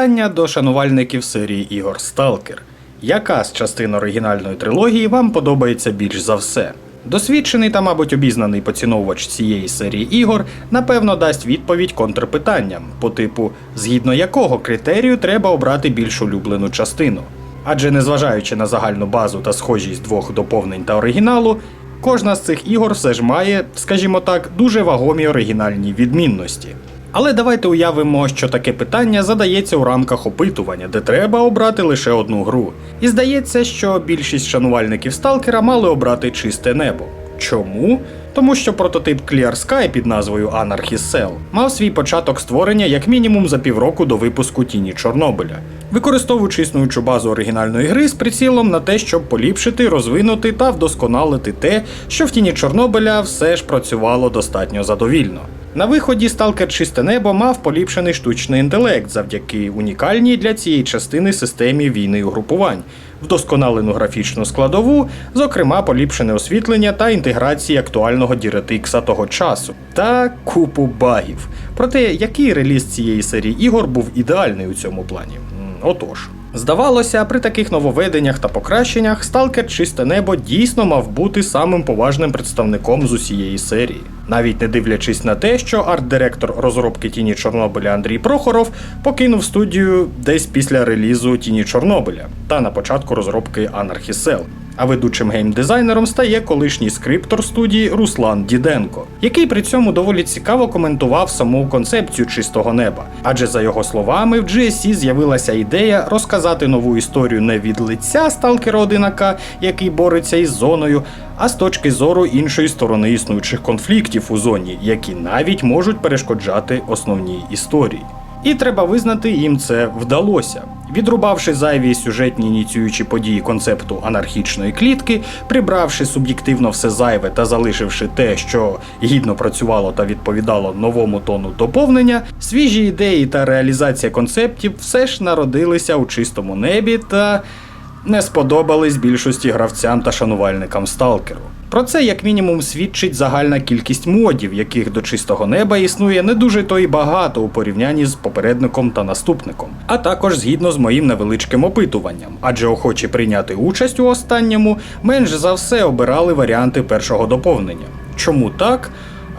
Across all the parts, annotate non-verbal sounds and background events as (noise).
Питання до шанувальників серії ігор Сталкер. Яка з частин оригінальної трилогії вам подобається більш за все? Досвідчений та, мабуть, обізнаний поціновувач цієї серії ігор, напевно, дасть відповідь контрпитанням, по типу, згідно якого критерію треба обрати більш улюблену частину. Адже незважаючи на загальну базу та схожість двох доповнень та оригіналу, кожна з цих ігор все ж має, скажімо так, дуже вагомі оригінальні відмінності. Але давайте уявимо, що таке питання задається у рамках опитування, де треба обрати лише одну гру. І здається, що більшість шанувальників сталкера мали обрати чисте небо. Чому? Тому що прототип Clear Sky під назвою Anarchy Cell мав свій початок створення як мінімум за півроку до випуску Тіні Чорнобиля, використовуючи існуючу базу оригінальної гри з прицілом на те, щоб поліпшити, розвинути та вдосконалити те, що в тіні Чорнобиля все ж працювало достатньо задовільно. На виході Stalker Чисте Небо мав поліпшений штучний інтелект завдяки унікальній для цієї частини системі війни угрупувань, вдосконалену графічну складову, зокрема поліпшене освітлення та інтеграції актуального DirectX того часу, та купу багів. Проте, який реліз цієї серії ігор був ідеальний у цьому плані? Отож. Здавалося, при таких нововведеннях та покращеннях Сталкер Чисте Небо дійсно мав бути самим поважним представником з усієї серії. Навіть не дивлячись на те, що арт-директор розробки Тіні Чорнобиля Андрій Прохоров покинув студію десь після релізу Тіні Чорнобиля та на початку розробки Cell. А ведучим геймдизайнером стає колишній скриптор студії Руслан Діденко, який при цьому доволі цікаво коментував саму концепцію чистого неба. Адже за його словами, в GSC з'явилася ідея розказати нову історію не від лиця сталкера 1К, який бореться із зоною, а з точки зору іншої сторони існуючих конфліктів у зоні, які навіть можуть перешкоджати основній історії. І треба визнати, їм це вдалося. Відрубавши зайві сюжетні ініціюючі події концепту анархічної клітки, прибравши суб'єктивно все зайве та залишивши те, що гідно працювало та відповідало новому тону доповнення, свіжі ідеї та реалізація концептів все ж народилися у чистому небі та не сподобались більшості гравцям та шанувальникам сталкеру. Про це як мінімум свідчить загальна кількість модів, яких до чистого неба існує не дуже то й багато у порівнянні з попередником та наступником, а також згідно з моїм невеличким опитуванням, адже охочі прийняти участь у останньому менш за все обирали варіанти першого доповнення. Чому так?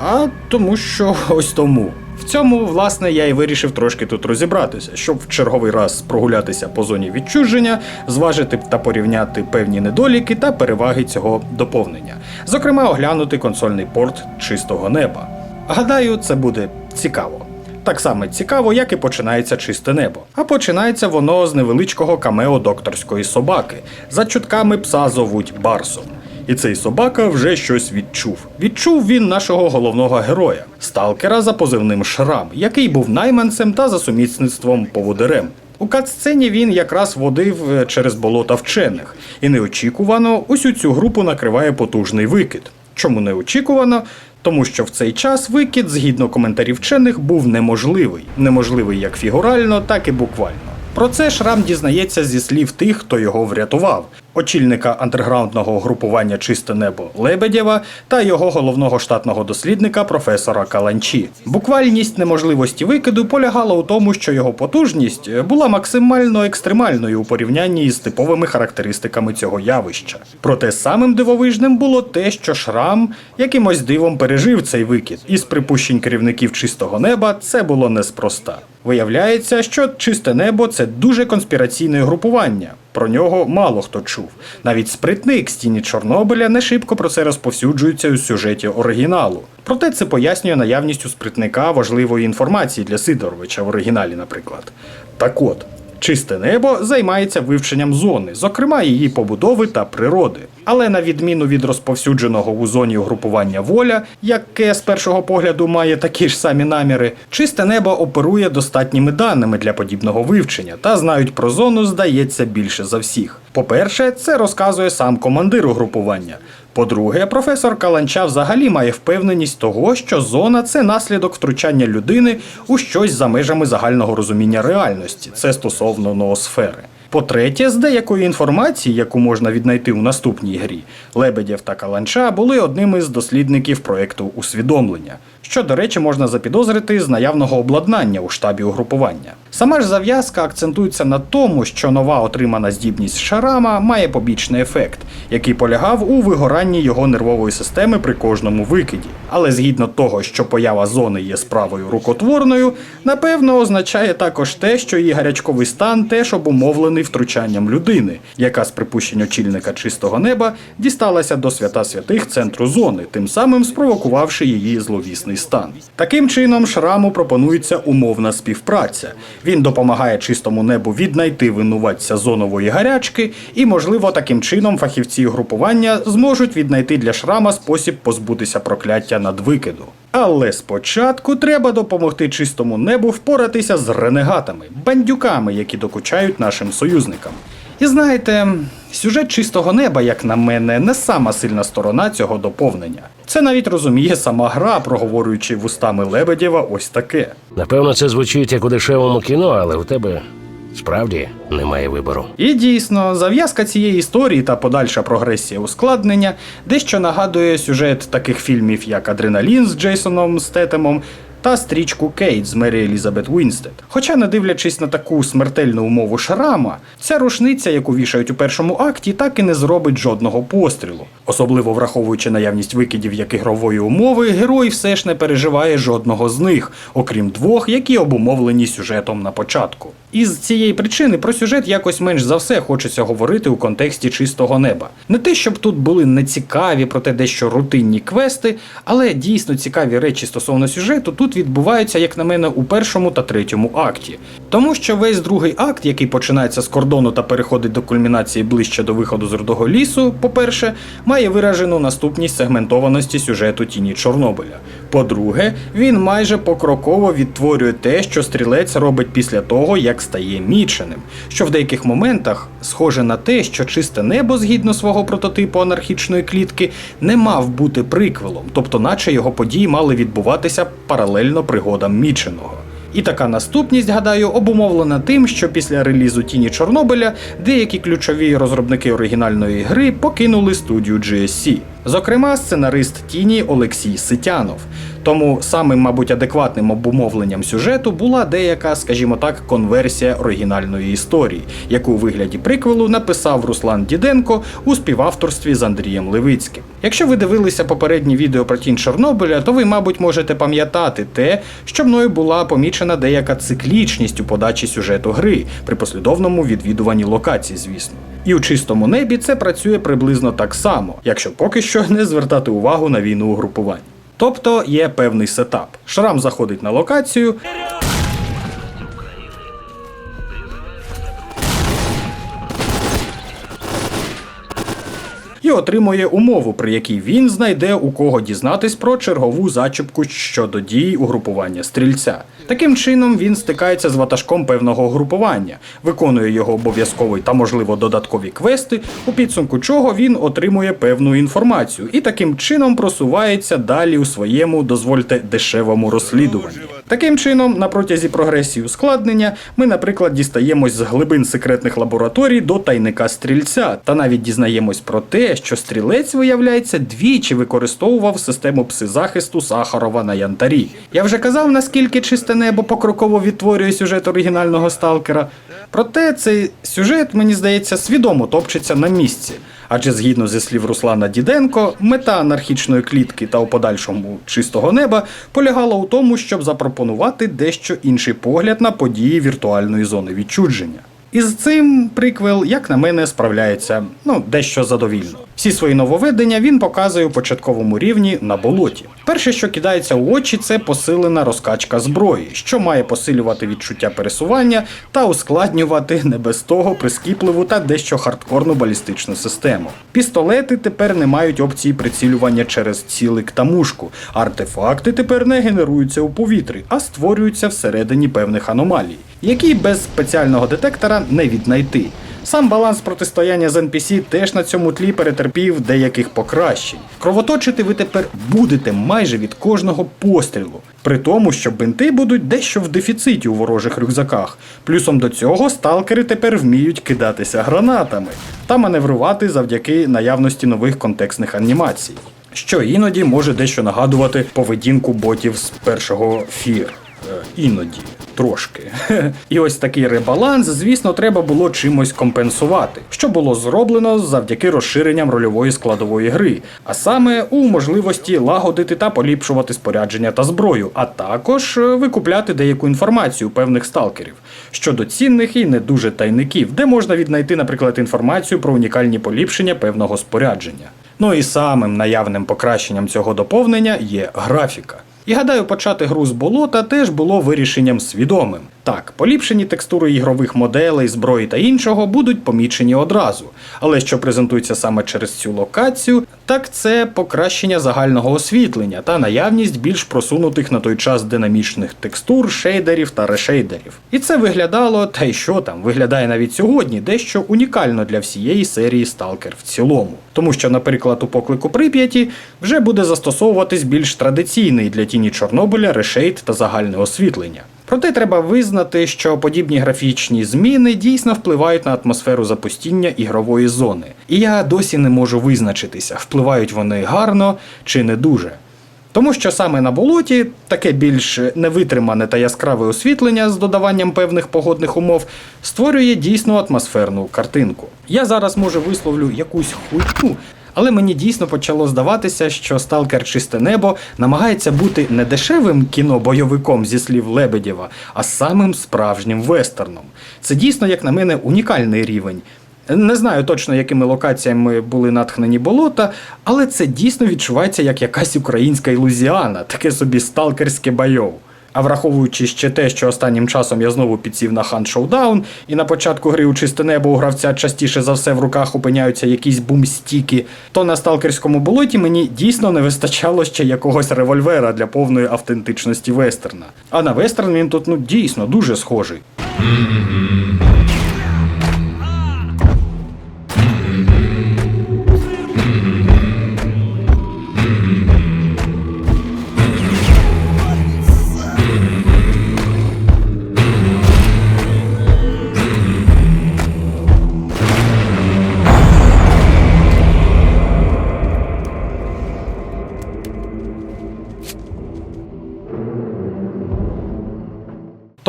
А тому що ось тому. В цьому, власне, я і вирішив трошки тут розібратися, щоб в черговий раз прогулятися по зоні відчуження, зважити та порівняти певні недоліки та переваги цього доповнення. Зокрема, оглянути консольний порт чистого неба. Гадаю, це буде цікаво. Так само цікаво, як і починається чисте небо. А починається воно з невеличкого камео докторської собаки. За чутками пса зовуть Барсом. І цей собака вже щось відчув. Відчув він нашого головного героя, сталкера за позивним Шрам, який був найманцем та за сумісництвом поводирем. У катсцені він якраз водив е, через болота вчених, і неочікувано усю цю групу накриває потужний викид. Чому неочікувано? Тому що в цей час викид, згідно коментарів вчених, був неможливий. Неможливий як фігурально, так і буквально. Про це Шрам дізнається зі слів тих, хто його врятував, очільника андерграундного групування Чисте небо Лебедєва та його головного штатного дослідника професора Каланчі. Буквальність неможливості викиду полягала у тому, що його потужність була максимально екстремальною у порівнянні із типовими характеристиками цього явища. Проте самим дивовижним було те, що Шрам якимось дивом пережив цей викид, і з припущень керівників чистого неба це було неспроста. Виявляється, що чисте небо це дуже конспіраційне групування. Про нього мало хто чув. Навіть спритник з тіні Чорнобиля не шибко про це розповсюджується у сюжеті оригіналу. Проте це пояснює наявність у спритника важливої інформації для Сидоровича в оригіналі, наприклад. Так от. Чисте небо займається вивченням зони, зокрема її побудови та природи. Але на відміну від розповсюдженого у зоні угрупування воля, яке з першого погляду має такі ж самі наміри, чисте небо оперує достатніми даними для подібного вивчення та знають про зону, здається, більше за всіх. По-перше, це розказує сам командир угрупування. По-друге, професор Каланча взагалі має впевненість того, що зона це наслідок втручання людини у щось за межами загального розуміння реальності. Це стосовно ноосфери. По-третє, з деякої інформації, яку можна віднайти у наступній грі, Лебедєв та Каланча були одними з дослідників проекту усвідомлення, що, до речі, можна запідозрити з наявного обладнання у штабі угрупування. Сама ж зав'язка акцентується на тому, що нова отримана здібність Шарама має побічний ефект, який полягав у вигоранні його нервової системи при кожному викиді. Але згідно того, що поява зони є справою рукотворною, напевно означає також те, що її гарячковий стан теж обумовлений втручанням людини, яка з припущень очільника чистого неба дісталася до свята святих центру зони, тим самим спровокувавши її зловісний стан. Таким чином, шраму пропонується умовна співпраця. Він допомагає чистому небу віднайти винуватця зонової гарячки, і, можливо, таким чином фахівці групування зможуть віднайти для шрама спосіб позбутися прокляття надвикиду. Але спочатку треба допомогти чистому небу впоратися з ренегатами, бандюками, які докучають нашим союзникам. І знаєте, сюжет чистого неба, як на мене, не сама сильна сторона цього доповнення. Це навіть розуміє сама гра, проговорюючи вустами Лебедєва ось таке. Напевно, це звучить як у дешевому кіно, але у тебе справді немає вибору. І дійсно, зав'язка цієї історії та подальша прогресія ускладнення дещо нагадує сюжет таких фільмів, як Адреналін з Джейсоном Стетемом та стрічку Кейт з Мері Елізабет Уінстед. Хоча, не дивлячись на таку смертельну умову шрама, ця рушниця, яку вішають у першому акті, так і не зробить жодного пострілу. Особливо враховуючи наявність викидів як ігрової умови, герой все ж не переживає жодного з них, окрім двох, які обумовлені сюжетом на початку. Із цієї причини про сюжет якось менш за все хочеться говорити у контексті чистого неба. Не те, щоб тут були нецікаві, проте дещо рутинні квести, але дійсно цікаві речі стосовно сюжету тут відбуваються, як на мене, у першому та третьому акті. Тому що весь другий акт, який починається з кордону та переходить до кульмінації ближче до виходу з рудого лісу, по-перше, має виражену наступність сегментованості сюжету тіні Чорнобиля. По-друге, він майже покроково відтворює те, що стрілець робить після того, як стає міченим, що в деяких моментах схоже на те, що чисте небо згідно свого прототипу анархічної клітки не мав бути приквелом, тобто, наче його події мали відбуватися паралельно пригодам міченого. І така наступність, гадаю, обумовлена тим, що після релізу Тіні Чорнобиля деякі ключові розробники оригінальної гри покинули студію GSC. Зокрема, сценарист Тіні Олексій Ситянов. Тому самим, мабуть, адекватним обумовленням сюжету була деяка, скажімо так, конверсія оригінальної історії, яку у вигляді приквелу написав Руслан Діденко у співавторстві з Андрієм Левицьким. Якщо ви дивилися попередні відео про тінь Чорнобиля, то ви, мабуть, можете пам'ятати те, що мною була помічена деяка циклічність у подачі сюжету гри при послідовному відвідуванні локацій, звісно. І у чистому небі це працює приблизно так само, якщо поки що не звертати увагу на війну угрупувань. Тобто є певний сетап. Шрам заходить на локацію. І отримує умову, при якій він знайде у кого дізнатись про чергову зачіпку щодо дій угрупування стрільця. Таким чином він стикається з ватажком певного групування, виконує його обов'язковий та, можливо, додаткові квести, у підсумку чого він отримує певну інформацію і таким чином просувається далі у своєму, дозвольте, дешевому розслідуванні. Таким чином, на протязі прогресії ускладнення, ми, наприклад, дістаємось з глибин секретних лабораторій до тайника стрільця, та навіть дізнаємось про те, що стрілець, виявляється, двічі використовував систему псизахисту Сахарова на янтарі. Я вже казав, наскільки чисте небо покроково відтворює сюжет оригінального сталкера. Проте цей сюжет, мені здається, свідомо топчеться на місці. Адже згідно зі слів Руслана Діденко, мета анархічної клітки та у подальшому чистого неба полягала у тому, щоб запропонувати дещо інший погляд на події віртуальної зони відчудження. І з цим приквел, як на мене, справляється ну дещо задовільно. Всі свої нововведення він показує у початковому рівні на болоті. Перше, що кидається у очі, це посилена розкачка зброї, що має посилювати відчуття пересування та ускладнювати не без того прискіпливу та дещо хардкорну балістичну систему. Пістолети тепер не мають опції прицілювання через цілик та мушку. Артефакти тепер не генеруються у повітрі, а створюються всередині певних аномалій, які без спеціального детектора не віднайти. Сам баланс протистояння з NPC теж на цьому тлі перетерпів деяких покращень. Кровоточити ви тепер будете майже від кожного пострілу. При тому, що бинти будуть дещо в дефіциті у ворожих рюкзаках. Плюсом до цього сталкери тепер вміють кидатися гранатами та маневрувати завдяки наявності нових контекстних анімацій, що іноді може дещо нагадувати поведінку ботів з першого фір. Е, іноді. Трошки. (laughs) І ось такий ребаланс, звісно, треба було чимось компенсувати, що було зроблено завдяки розширенням рольової складової гри, а саме у можливості лагодити та поліпшувати спорядження та зброю, а також е, викупляти деяку інформацію певних сталкерів щодо цінних і не дуже тайників, де можна віднайти, наприклад, інформацію про унікальні поліпшення певного спорядження. Ну і самим наявним покращенням цього доповнення є графіка. І гадаю, почати гру з болота теж було вирішенням свідомим. Так, поліпшені текстури ігрових моделей, зброї та іншого будуть помічені одразу. Але що презентується саме через цю локацію, так це покращення загального освітлення та наявність більш просунутих на той час динамічних текстур, шейдерів та решейдерів. І це виглядало, та й що там, виглядає навіть сьогодні дещо унікально для всієї серії Stalker в цілому. Тому що, наприклад, у поклику Прип'яті вже буде застосовуватись більш традиційний для тіні Чорнобиля решейд та загальне освітлення. Проте треба визнати, що подібні графічні зміни дійсно впливають на атмосферу запустіння ігрової зони. І я досі не можу визначитися, впливають вони гарно чи не дуже. Тому що саме на болоті таке більш невитримане та яскраве освітлення з додаванням певних погодних умов створює дійсно атмосферну картинку. Я зараз може висловлю якусь хуйню, але мені дійсно почало здаватися, що Сталкер Чисте Небо намагається бути не дешевим кіно-бойовиком зі слів Лебедєва, а самим справжнім вестерном. Це дійсно, як на мене, унікальний рівень. Не знаю точно, якими локаціями були натхнені болота, але це дійсно відчувається як якась українська ілюзіана, таке собі сталкерське байов. А враховуючи ще те, що останнім часом я знову підсів на хан шоудаун, і на початку гри у чисте небо у гравця частіше за все в руках опиняються якісь бумстіки, то на сталкерському болоті мені дійсно не вистачало ще якогось револьвера для повної автентичності вестерна. А на вестерн він тут ну дійсно дуже схожий.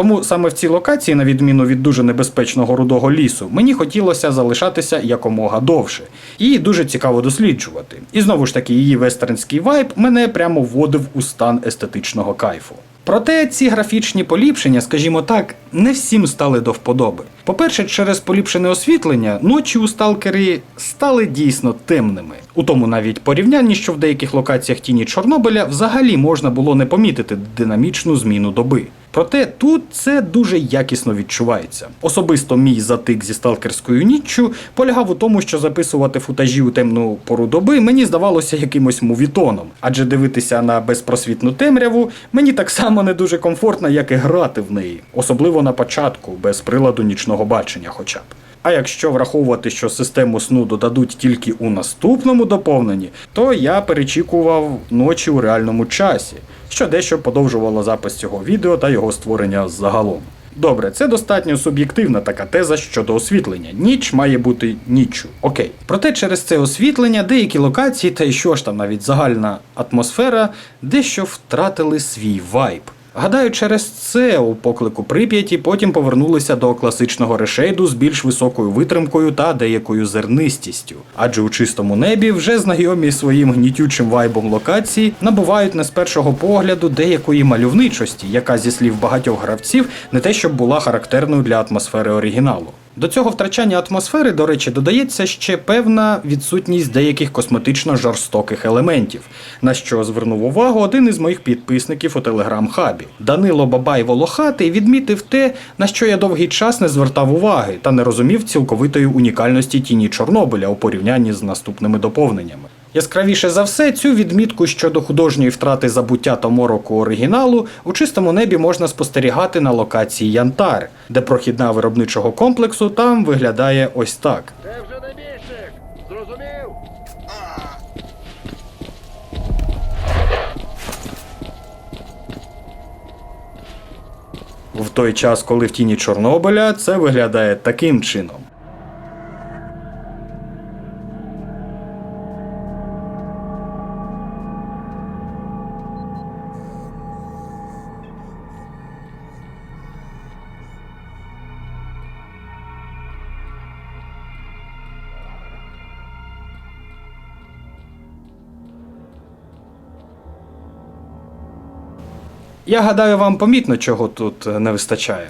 Тому саме в цій локації, на відміну від дуже небезпечного рудого лісу, мені хотілося залишатися якомога довше. Її дуже цікаво досліджувати. І знову ж таки, її вестернський вайб мене прямо вводив у стан естетичного кайфу. Проте ці графічні поліпшення, скажімо так, не всім стали до вподоби. По-перше, через поліпшене освітлення ночі у сталкері стали дійсно темними. У тому навіть порівнянні, що в деяких локаціях тіні Чорнобиля взагалі можна було не помітити динамічну зміну доби. Проте тут це дуже якісно відчувається. Особисто мій затик зі сталкерською ніччю полягав у тому, що записувати футажі у темну пору доби мені здавалося якимось мувітоном, адже дивитися на безпросвітну темряву мені так само не дуже комфортно, як і грати в неї, особливо на початку, без приладу нічного бачення, хоча б. А якщо враховувати, що систему сну додадуть тільки у наступному доповненні, то я перечікував ночі у реальному часі, що дещо подовжувало запис цього відео та його створення загалом. Добре, це достатньо суб'єктивна така теза щодо освітлення. Ніч має бути ніччю. Окей. Проте через це освітлення деякі локації, та й що ж там навіть загальна атмосфера, дещо втратили свій вайб. Гадаю, через це у поклику Прип'яті потім повернулися до класичного решейду з більш високою витримкою та деякою зернистістю. Адже у чистому небі вже знайомі своїм гнітючим вайбом локації набувають не з першого погляду деякої мальовничості, яка зі слів багатьох гравців не те, щоб була характерною для атмосфери оригіналу. До цього втрачання атмосфери, до речі, додається ще певна відсутність деяких косметично жорстоких елементів, на що звернув увагу один із моїх підписників у телеграм-хабі. Данило Бабай Волохатий відмітив те, на що я довгий час не звертав уваги та не розумів цілковитої унікальності тіні Чорнобиля у порівнянні з наступними доповненнями. Яскравіше за все, цю відмітку щодо художньої втрати забуття та мороку оригіналу у чистому небі можна спостерігати на локації Янтар, де прохідна виробничого комплексу там виглядає ось так. Це вже небіжчик! Зрозумів? В той час, коли в тіні Чорнобиля це виглядає таким чином. Я гадаю, вам помітно, чого тут е, не вистачає.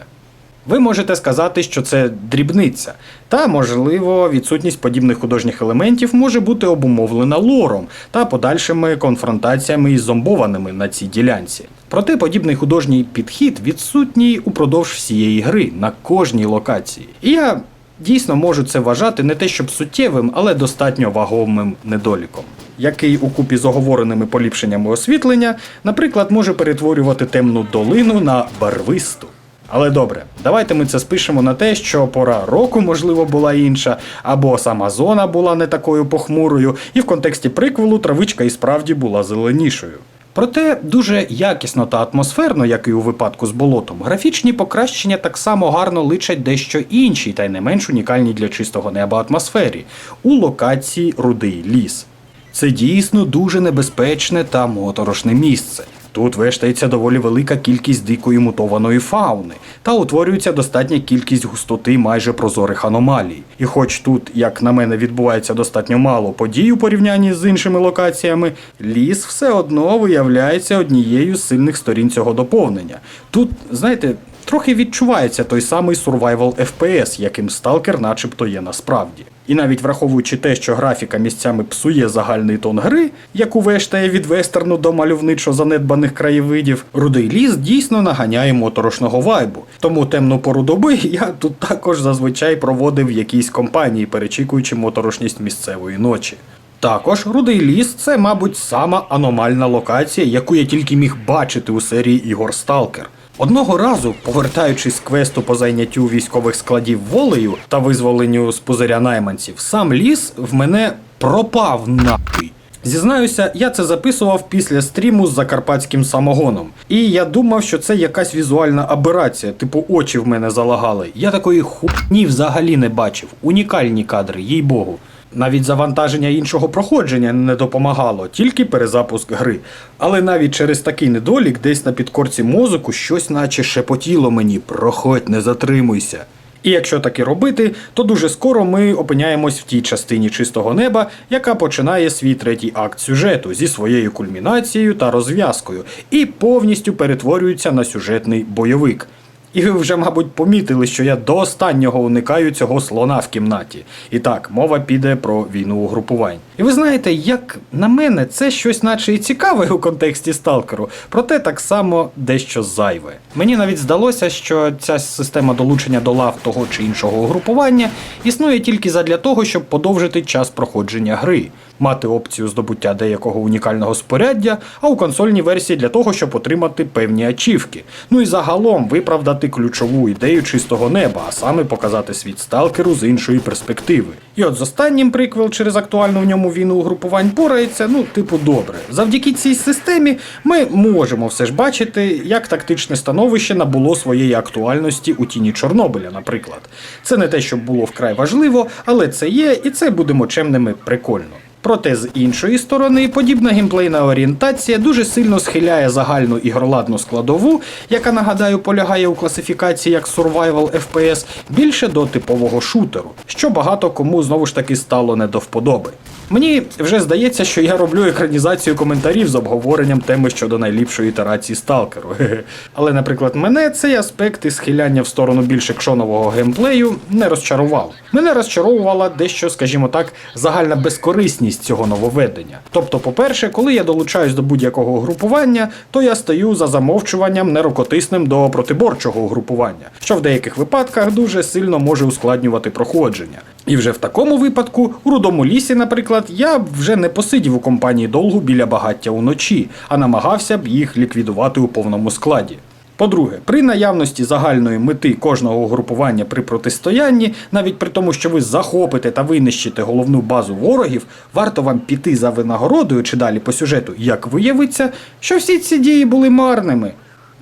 Ви можете сказати, що це дрібниця, та, можливо, відсутність подібних художніх елементів може бути обумовлена лором та подальшими конфронтаціями із зомбованими на цій ділянці. Проте подібний художній підхід відсутній упродовж всієї гри на кожній локації. І я дійсно можу це вважати не те щоб суттєвим, але достатньо вагомим недоліком. Який у купі з оговореними поліпшеннями освітлення, наприклад, може перетворювати темну долину на барвисту. Але добре, давайте ми це спишемо на те, що пора року, можливо, була інша, або сама зона була не такою похмурою, і в контексті приквелу травичка і справді була зеленішою. Проте дуже якісно та атмосферно, як і у випадку з болотом, графічні покращення так само гарно личать дещо іншій, та й не менш унікальній для чистого неба атмосфері у локації Рудий ліс. Це дійсно дуже небезпечне та моторошне місце. Тут вештається доволі велика кількість дикої мутованої фауни, та утворюється достатня кількість густоти майже прозорих аномалій. І хоч тут, як на мене, відбувається достатньо мало подій у порівнянні з іншими локаціями, ліс все одно виявляється однією з сильних сторін цього доповнення. Тут, знаєте, трохи відчувається той самий survival FPS, яким сталкер начебто є насправді. І навіть враховуючи те, що графіка місцями псує загальний тон гри, яку вештає від вестерну до мальовничо занедбаних краєвидів, рудий ліс дійсно наганяє моторошного вайбу. Тому темну пору доби (laughs) я тут також зазвичай проводив в якійсь компанії, перечікуючи моторошність місцевої ночі. Також рудий ліс це, мабуть, сама аномальна локація, яку я тільки міг бачити у серії ігор Сталкер. Одного разу, повертаючись з квесту по зайняттю військових складів волею та визволенню з пузиря найманців, сам ліс в мене пропав нахуй. Зізнаюся, я це записував після стріму з закарпатським самогоном. І я думав, що це якась візуальна аберація, типу очі в мене залагали. Я такої хуйні взагалі не бачив. Унікальні кадри, їй богу. Навіть завантаження іншого проходження не допомагало, тільки перезапуск гри. Але навіть через такий недолік, десь на підкорці мозку щось наче шепотіло мені: проходь, не затримуйся. І якщо таки робити, то дуже скоро ми опиняємось в тій частині чистого неба, яка починає свій третій акт сюжету зі своєю кульмінацією та розв'язкою, і повністю перетворюється на сюжетний бойовик. І ви вже, мабуть, помітили, що я до останнього уникаю цього слона в кімнаті. І так, мова піде про війну угрупувань. І ви знаєте, як на мене, це щось наче і цікаве у контексті сталкеру, проте так само дещо зайве. Мені навіть здалося, що ця система долучення до лав того чи іншого угрупування існує тільки задля того, щоб подовжити час проходження гри, мати опцію здобуття деякого унікального споряддя, а у консольній версії для того, щоб отримати певні ачівки. Ну і загалом виправдати ключову ідею чистого неба, а саме показати світ сталкеру з іншої перспективи. І от з останнім приквел через актуальну в ньому війну угрупувань порається, ну, типу, добре. Завдяки цій системі ми можемо все ж бачити, як тактичне становище набуло своєї актуальності у тіні Чорнобиля, наприклад. Це не те, щоб було вкрай важливо, але це є, і це будемо чемними прикольно. Проте з іншої сторони, подібна геймплейна орієнтація дуже сильно схиляє загальну ігроладну складову, яка нагадаю полягає у класифікації як Survival FPS, більше до типового шутеру, що багато кому знову ж таки стало не до вподоби. Мені вже здається, що я роблю екранізацію коментарів з обговоренням теми щодо найліпшої ітерації сталкеру. (laughs) Але, наприклад, мене цей аспект і схиляння в сторону більш екшонового геймплею не розчарував. Мене розчаровувала дещо, скажімо так, загальна безкорисність цього нововведення. Тобто, по-перше, коли я долучаюсь до будь-якого угрупування, то я стаю за замовчуванням нерокотисним до протиборчого угрупування, що в деяких випадках дуже сильно може ускладнювати проходження. І вже в такому випадку, у рудому лісі, наприклад, я б вже не посидів у компанії довго біля багаття уночі, а намагався б їх ліквідувати у повному складі. По-друге, при наявності загальної мети кожного угрупування при протистоянні, навіть при тому, що ви захопите та винищите головну базу ворогів, варто вам піти за винагородою чи далі по сюжету, як виявиться, що всі ці дії були марними.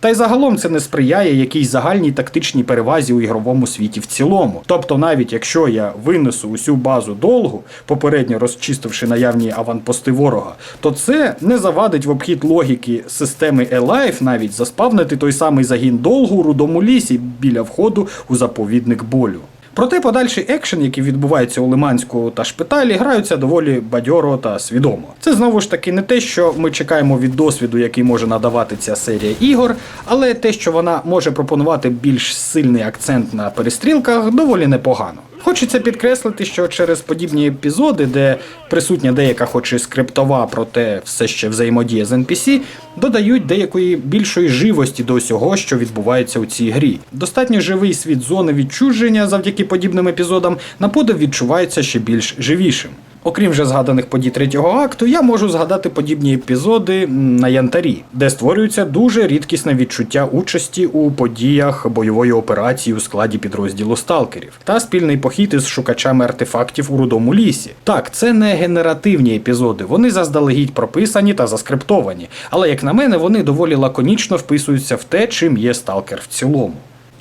Та й загалом це не сприяє якійсь загальній тактичній перевазі у ігровому світі в цілому. Тобто, навіть якщо я винесу усю базу долгу, попередньо розчистивши наявні аванпости ворога, то це не завадить в обхід логіки системи Alive навіть заспавнити той самий загін долгу у рудому лісі біля входу у заповідник болю. Проте подальший екшен, який відбувається у Лиманську та шпиталі, граються доволі бадьоро та свідомо. Це знову ж таки не те, що ми чекаємо від досвіду, який може надавати ця серія ігор, але те, що вона може пропонувати більш сильний акцент на перестрілках, доволі непогано. Хочеться підкреслити, що через подібні епізоди, де присутня деяка, хоч і скриптова, проте все ще взаємодія з NPC, додають деякої більшої живості до усього, що відбувається у цій грі. Достатньо живий світ зони відчуження завдяки подібним епізодам на подив відчувається ще більш живішим. Окрім вже згаданих подій третього акту, я можу згадати подібні епізоди на Янтарі, де створюється дуже рідкісне відчуття участі у подіях бойової операції у складі підрозділу сталкерів та спільний похід із шукачами артефактів у рудому лісі. Так, це не генеративні епізоди, вони заздалегідь прописані та заскриптовані, але як на мене, вони доволі лаконічно вписуються в те, чим є сталкер в цілому.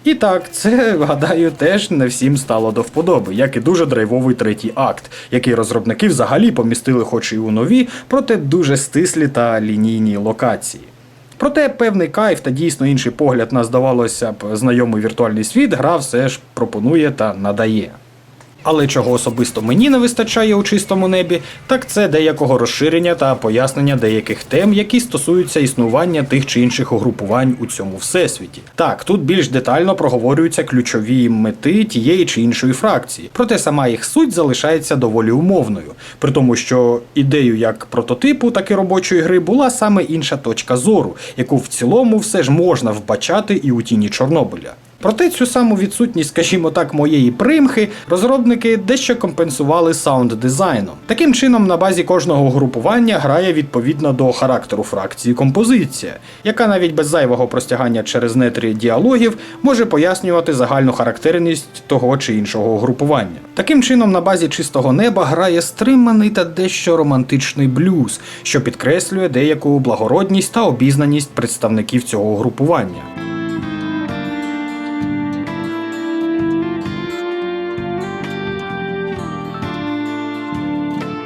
І так, це, гадаю, теж не всім стало до вподоби, як і дуже драйвовий третій акт, який розробники взагалі помістили хоч і у нові, проте дуже стислі та лінійні локації. Проте певний кайф та дійсно інший погляд на здавалося б знайомий віртуальний світ гра все ж пропонує та надає. Але чого особисто мені не вистачає у чистому небі, так це деякого розширення та пояснення деяких тем, які стосуються існування тих чи інших угрупувань у цьому всесвіті. Так, тут більш детально проговорюються ключові мети тієї чи іншої фракції, проте сама їх суть залишається доволі умовною, при тому, що ідею як прототипу, так і робочої гри була саме інша точка зору, яку в цілому все ж можна вбачати і у тіні Чорнобиля. Проте цю саму відсутність, скажімо так, моєї примхи, розробники дещо компенсували саунд дизайном. Таким чином, на базі кожного групування грає відповідно до характеру фракції композиція, яка навіть без зайвого простягання через нетрі діалогів може пояснювати загальну характерність того чи іншого групування. Таким чином, на базі чистого неба грає стриманий та дещо романтичний блюз, що підкреслює деяку благородність та обізнаність представників цього групування.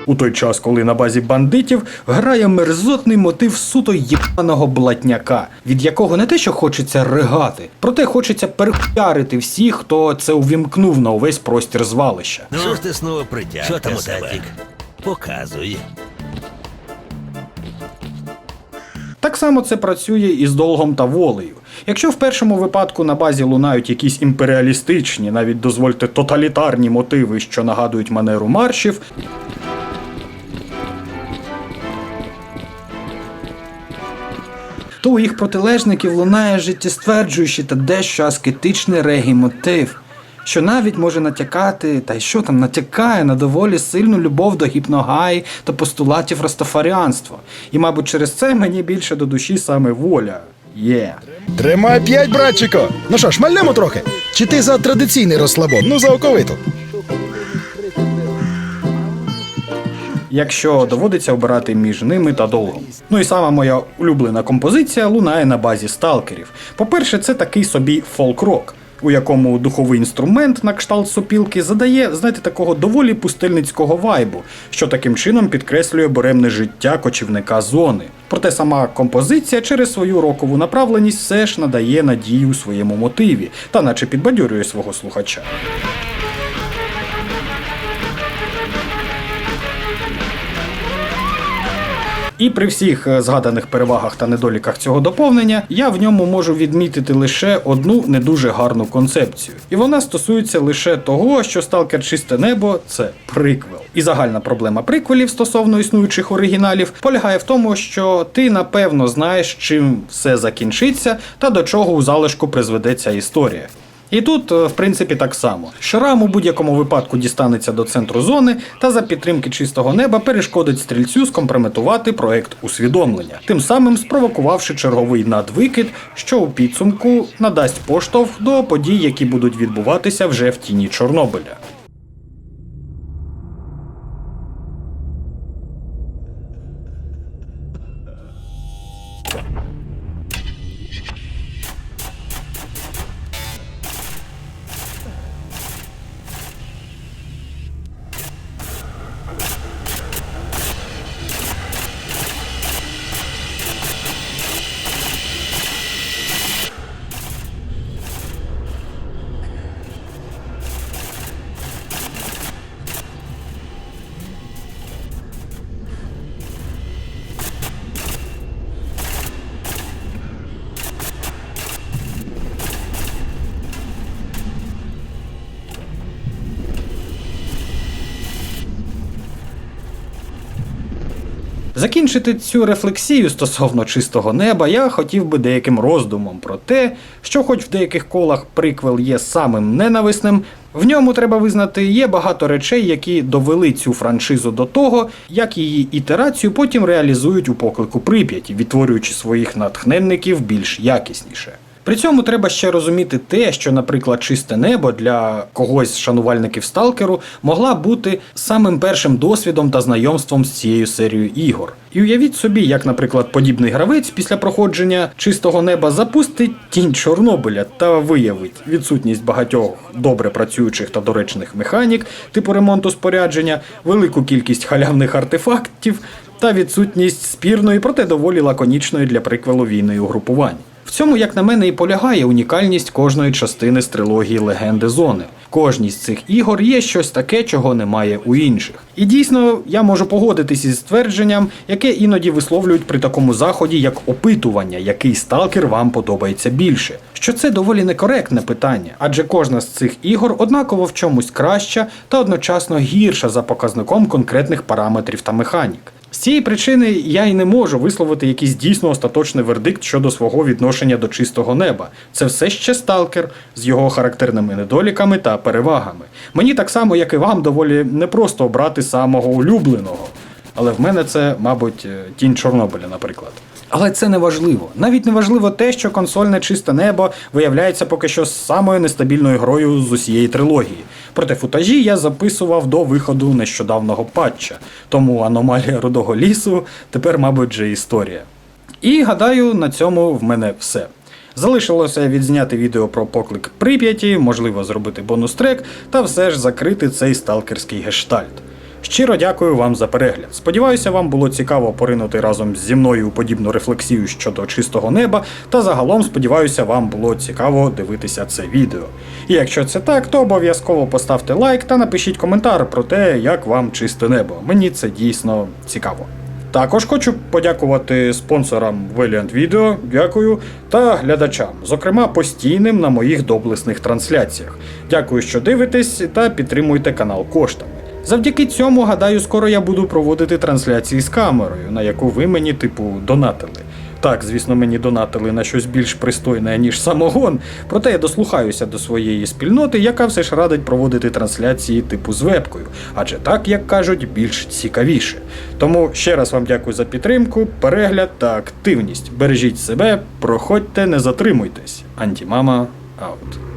У той час, коли на базі бандитів грає мерзотний мотив суто єбаного блатняка, від якого не те, що хочеться ригати, проте хочеться перехуярити всіх, хто це увімкнув на увесь простір звалища. Ну, що ж ти знову притяг? що там у тебе? Показуй. Так само це працює і з долгом та волею. Якщо в першому випадку на базі лунають якісь імперіалістичні, навіть дозвольте тоталітарні мотиви, що нагадують манеру маршів, то у їх протилежників лунає життєстверджуючий та дещо аскетичний регі-мотив, що навіть може натякати, та й що там натякає на доволі сильну любов до гіпногаї та постулатів растафаріанства. І, мабуть, через це мені більше до душі саме воля. Є. Тримай п'ять, братчико. Ну що, шмальнемо трохи? Чи ти за традиційний розслабон? Ну, за оковиту. Якщо доводиться обирати між ними та долгом. Ну і сама моя улюблена композиція лунає на базі сталкерів. По-перше, це такий собі фолк-рок. У якому духовий інструмент на кшталт сопілки задає, знаєте, такого доволі пустельницького вайбу, що таким чином підкреслює буремне життя кочівника зони. Проте сама композиція через свою рокову направленість все ж надає надію своєму мотиві, та наче підбадьорює свого слухача. І при всіх е, згаданих перевагах та недоліках цього доповнення я в ньому можу відмітити лише одну не дуже гарну концепцію. І вона стосується лише того, що Сталкер Чисте Небо це приквел. І загальна проблема приквелів стосовно існуючих оригіналів полягає в тому, що ти напевно знаєш, чим все закінчиться та до чого у залишку призведе ця історія. І тут, е, в принципі, так само. Шрам у будь-якому випадку дістанеться до центру зони та за підтримки чистого неба перешкодить стрільцю скомпрометувати проект усвідомлення, тим самим спровокувавши черговий надвикид, що у підсумку надасть поштовх до подій, які будуть відбуватися вже в тіні Чорнобиля. Закінчити цю рефлексію стосовно чистого неба я хотів би деяким роздумом про те, що, хоч в деяких колах приквел є самим ненависним, в ньому треба визнати, є багато речей, які довели цю франшизу до того, як її ітерацію потім реалізують у поклику Прип'яті, відтворюючи своїх натхненників більш якісніше. При цьому треба ще розуміти те, що, наприклад, чисте небо для когось з шанувальників сталкеру могла бути самим першим досвідом та знайомством з цією серією ігор. І уявіть собі, як, наприклад, подібний гравець після проходження чистого неба запустить тінь Чорнобиля та виявить відсутність багатьох добре працюючих та доречних механік, типу ремонту спорядження, велику кількість халявних артефактів та відсутність спірної, проте доволі лаконічної для приквелу війни угрупувань. В цьому, як на мене, і полягає унікальність кожної частини з трилогії Легенди Зони. Кожній з цих ігор є щось таке, чого немає у інших. І дійсно, я можу погодитись із ствердженням, яке іноді висловлюють при такому заході, як опитування, який сталкер вам подобається більше. Що це доволі некоректне питання, адже кожна з цих ігор однаково в чомусь краща та одночасно гірша за показником конкретних параметрів та механік. Цієї причини я й не можу висловити якийсь дійсно остаточний вердикт щодо свого відношення до чистого неба. Це все ще сталкер з його характерними недоліками та перевагами. Мені так само, як і вам, доволі непросто обрати самого улюбленого. Але в мене це, мабуть, е, тінь Чорнобиля, наприклад. Але це не важливо. Навіть не важливо те, що консольне чисте небо виявляється поки що самою нестабільною грою з усієї трилогії. Проте футажі я записував до виходу нещодавного патча, тому аномалія рудого лісу тепер, мабуть, вже історія. І гадаю, на цьому в мене все. Залишилося відзняти відео про поклик Прип'яті, можливо, зробити бонус трек та все ж закрити цей сталкерський гештальт. Щиро дякую вам за перегляд. Сподіваюся, вам було цікаво поринути разом зі мною у подібну рефлексію щодо чистого неба, та загалом сподіваюся, вам було цікаво дивитися це відео. І якщо це так, то обов'язково поставте лайк та напишіть коментар про те, як вам чисте небо. Мені це дійсно цікаво. Також хочу подякувати спонсорам Valiant Video, дякую, та глядачам, зокрема постійним на моїх доблесних трансляціях. Дякую, що дивитесь та підтримуєте канал коштами. Завдяки цьому, гадаю, скоро я буду проводити трансляції з камерою, на яку ви мені, типу, донатили. Так, звісно, мені донатили на щось більш пристойне, ніж самогон, проте я дослухаюся до своєї спільноти, яка все ж радить проводити трансляції типу з вебкою, адже так, як кажуть, більш цікавіше. Тому ще раз вам дякую за підтримку, перегляд та активність. Бережіть себе, проходьте, не затримуйтесь. Антімама аут.